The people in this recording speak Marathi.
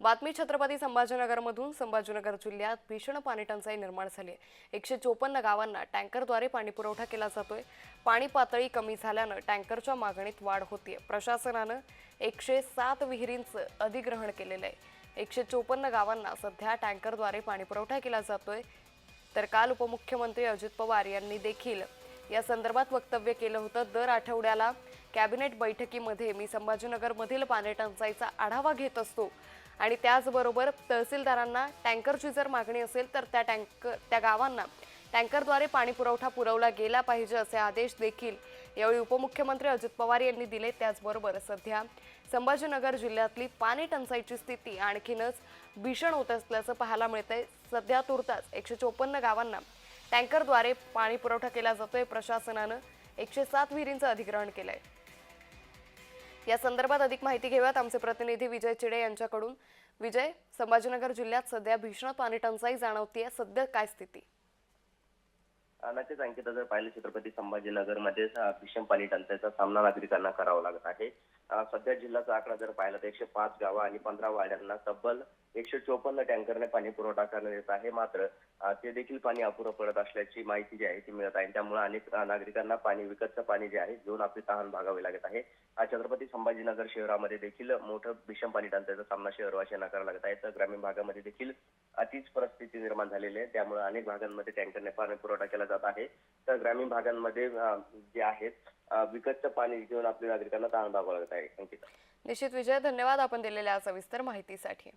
बातमी छत्रपती संभाजीनगरमधून संभाजीनगर जिल्ह्यात भीषण पाणी टंचाई निर्माण झाली आहे. एकशे चोपन्न गावांना टँकरद्वारे पाणी पुरवठा केला जातोय. पाणी पातळी कमी झाल्यानं टँकरच्या मागणीत वाढ होतीये. प्रशासनानं एकशे सात विहिरींचं अधिग्रहण केलेलं आहे. एकशे चोपन्न गावांना सध्या टँकरद्वारे पाणी पुरवठा केला जातोय. तर काल उपमुख्यमंत्री अजित पवार यांनी देखील या संदर्भात वक्तव्य केलं होतं. दर आठवड्याला कॅबिनेट बैठकीमध्ये मी संभाजीनगरमधील पाणी टंचाईचा आढावा घेत असतो. आणि त्याचबरोबर तहसीलदारांना टँकरची जर मागणी असेल तर त्या टँकर त्या गावांना टँकरद्वारे पाणी पुरवठा पुरवला गेला पाहिजे असे आदेश देखील यावेळी उपमुख्यमंत्री अजित पवार यांनी दिले. त्याचबरोबर सध्या संभाजीनगर जिल्ह्यातली पाणी टंचाईची स्थिती आणखीनच भीषण होत असल्याचं पाहायला मिळतंय. सध्या तुर्तास एकशे चोपन्न गावांना टँकरद्वारे पाणी पुरवठा केला जातोय. प्रशासनानं एकशे सात विहिरींचं अधिग्रहण केलं आहे या संदर्भात अधिक माहिती घेऊयात आमचे प्रतिनिधी विजय चिडे यांच्याकडून. विजय संभाजीनगर जिल्ह्यात सध्या भीषण पाणी टंचाई जाणवतीये. सध्या काय स्थिती? नक्कीच अंकिता जर पाहिलं छत्रपती संभाजीनगरमध्ये मध्ये भीषण पाणी टंचाईचा सामना नागरिकांना करावा लागत आहे. सध्या जिल्ह्याचा आकडा जर पाहिला तर एकशे पाच गावं आणि पंधरा वाड्यांना तब्बल एकशे चोपन्न टँकरने पाणी पुरवठा करण्यात येत आहे. मात्र ते देखील पाणी अपुरं पडत असल्याची माहिती जी आहे ती मिळत आहे. त्यामुळे अनेक नागरिकांना पाणी विकतचं पाणी जे आहे घेऊन आपली तहान भागावी लागत आहे. अ, छत्रपती संभाजीनगर शहरामध्ये देखील मोठं भीषण पाणी टंचाईचा सामना शहरवासियांना करावा लागत आहे. तर ग्रामीण भागामध्ये देखील अतिच परिस्थिती निर्माण झालेली आहे. त्यामुळे अनेक भागांमध्ये टँकरने पाणी पुरवठा केला जात आहे. तर ग्रामीण भागांमध्ये जे आहेत विकतचं पाणी घेऊन आपल्या नागरिकांना ताण भागावं लागत आहे. अंकिता निश्चित विजय धन्यवाद आपण दिलेल्या सविस्तर माहितीसाठी.